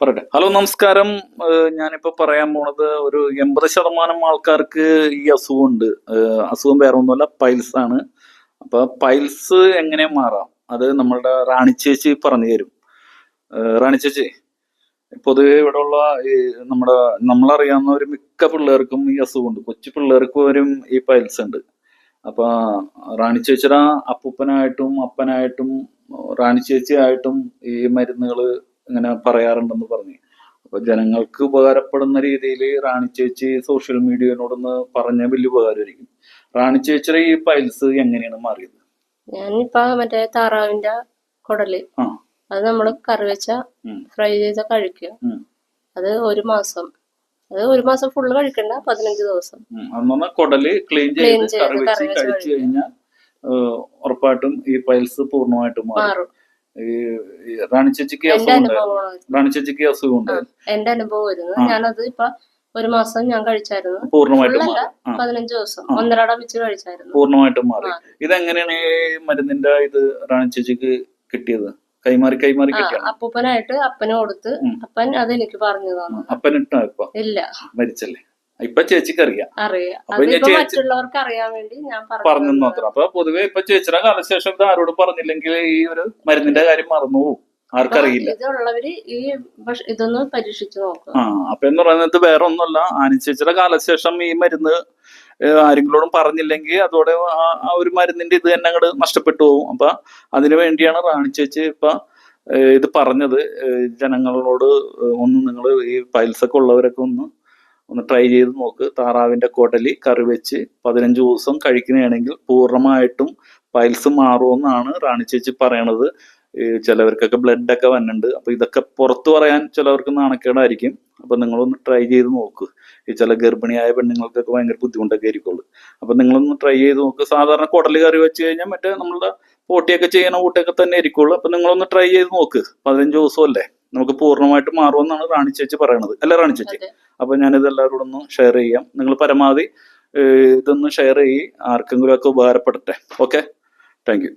പറയട്ടെ. ഹലോ നമസ്കാരം. ഞാനിപ്പോ പറയാൻ പോണത് ഒരു എൺപത് ശതമാനം ആൾക്കാർക്ക് ഈ അസുഖമുണ്ട്. അസുഖം വേറെ ഒന്നുമല്ല പൈൽസ് ആണ്. അപ്പൊ പൈൽസ് എങ്ങനെ മാറാം? അത് നമ്മളുടെ റാണി ചേച്ചി പറഞ്ഞു തരും. റാണി ചേച്ചി പൊതുവെ ഇവിടെയുള്ള ഈ നമ്മുടെ നമ്മളറിയാവുന്ന ഒരു മിക്ക പിള്ളേർക്കും ഈ അസുഖമുണ്ട്. കൊച്ചു പിള്ളേർക്ക് വരും ഈ പൈൽസ് ഉണ്ട്. അപ്പൊ റാണി ചേച്ചിയുടെ അപ്പൂപ്പനായിട്ടും അപ്പനായിട്ടും റാണി ചേച്ചി ആയിട്ടും ഈ മരുന്നുകൾ ഇങ്ങനെ പറയാറുണ്ടെന്ന് പറഞ്ഞു. അപ്പൊ ജനങ്ങൾക്ക് ഉപകാരപ്പെടുന്ന രീതിയിൽ റാണി ചേച്ചി സോഷ്യൽ മീഡിയനോടൊന്ന് പറഞ്ഞ വലിയ ഉപകാരമായിരിക്കും. റാണി ചേച്ചിയുടെ ഈ പൈൽസ് എങ്ങനെയാണ് മാറിയത്? ഞാനിപ്പോ മറ്റേ താറാവിന്റെ കുടൽ. അത് നമ്മൾ കറി വെച്ച ഫ്രൈ ചെയ്ത കഴിക്കുക. അത് ഒരു മാസം. അത് ഒരു മാസം ഫുള്ള് കഴിക്കണ്ട പതിനഞ്ച് ദിവസം. കുടൽ ക്ലീൻ ചെയ്ത് കറി വെച്ച് കഴിച്ചു കഴിഞ്ഞാൽ ഉറപ്പായിട്ടും ഈ പൈൽസ് പൂർണമായിട്ടും മാറും. ഈ റാണി ചേച്ചിക്ക് റാണി ചേച്ചിക്ക് അസുഖം ആ, ഉണ്ടായിരുന്നു. എന്റെ അനുഭവം വരുന്നത്. ഞാനത് ഇപ്പൊ ഒരു മാസം ഞാൻ കഴിച്ചായിരുന്നു. പൂർണമായിട്ടും പതിനഞ്ച് ദിവസം. ഒന്നരാട വെച്ച് കഴിച്ചായിരുന്നു. പൂർണമായിട്ടും മാറി. ഇതെങ്ങനെയാണ് ഈ മരുന്നിന്റെ ഇത് റാണി ചേച്ചിക്ക് കിട്ടിയത്? കൈമാറി കൈമാറി കിട്ടിയാണ്? അപ്പൂപ്പനായിട്ട് അപ്പന് കൊടുത്ത് അപ്പൻ അത് എനിക്ക് പറഞ്ഞു തന്നു. അപ്പനിട്ടോ ഇപ്പൊ? ഇല്ല. മരിച്ചല്ലേ? ഇപ്പൊ ചേച്ചിക്ക് അറിയാം. അപ്പൊ ചേച്ചി- പറഞ്ഞു മാത്രം അപ്പൊ പൊതുവെ ഇപ്പൊ ചേച്ചിയുടെ കാലശേഷം ഇത് ആരോട് പറഞ്ഞില്ലെങ്കിൽ ഈ ഒരു മരുന്നിന്റെ കാര്യം മറന്നു പോകും ആർക്കറിയില്ല ഇതൊന്ന് പരീക്ഷിച്ചു ആ അപ്പൊ എന്ന് പറയുന്നത് വേറെ ഒന്നുമല്ല ആനി ചേച്ചിയുടെ കാലശേഷം ഈ മരുന്ന് ആരെങ്കിലോടും പറഞ്ഞില്ലെങ്കിൽ അതോടെ ആ- ഒരു മരുന്നിന്റെ ഇത് തന്നെ അങ്ങോട്ട് നഷ്ടപ്പെട്ടു പോകും അപ്പൊ അതിനു വേണ്ടിയാണ് റാണി ചേച്ചി ഇപ്പൊ ഇത് പറഞ്ഞത്. ജനങ്ങളോട് ഒന്ന് നിങ്ങൾ ഈ പൈൽസൊക്കെ ഉള്ളവരൊക്കെ ഒന്ന് ഒന്ന് ട്രൈ ചെയ്ത് നോക്ക്. താറാവിന്റെ കുടലി കറി വെച്ച് പതിനഞ്ച് ദിവസം കഴിക്കുകയാണെങ്കിൽ പൂർണമായിട്ടും പൈൽസ് മാറുമെന്നാണ് റാണി ചേച്ചി പറയണത്. ചിലവർക്കൊക്കെ ബ്ലഡൊക്കെ വന്നിട്ടുണ്ട്. അപ്പൊ ഇതൊക്കെ പുറത്തു പറയാൻ ചിലവർക്ക് നാണക്കേടായിരിക്കും. അപ്പൊ നിങ്ങളൊന്ന് ട്രൈ ചെയ്ത് നോക്ക്. ഈ ചില ഗർഭിണിയായ പെണ്ണുങ്ങൾക്കൊക്കെ ഭയങ്കര ബുദ്ധിമുട്ടൊക്കെ ആയിരിക്കുള്ളൂ. അപ്പൊ നിങ്ങളൊന്ന് ട്രൈ ചെയ്ത് നോക്ക്. സാധാരണ കൊടലി കറി വെച്ച് കഴിഞ്ഞാൽ മറ്റേ നമ്മളുടെ പോട്ടിയൊക്കെ ചെയ്യുന്ന കൂട്ടൊക്കെ തന്നെ ആയിരിക്കുള്ളൂ. അപ്പൊ നിങ്ങളൊന്ന് ട്രൈ ചെയ്ത് നോക്ക്. പതിനഞ്ച് ദിവസമല്ലേ? നമുക്ക് പൂർണമായിട്ട് മാറുമെന്നാണ് റാണി ചേച്ചി പറയണത്. അല്ല റാണി ചേച്ചി. അപ്പൊ ഞാനിത് എല്ലാവരോടും ഒന്ന് ഷെയർ ചെയ്യാം. നിങ്ങൾ പരമാവധി ഇതൊന്ന് ഷെയർ ചെയ്യ്. ആർക്കെങ്കിലും ഒക്കെ ഉപകാരപ്പെടട്ടെ. Okay thank you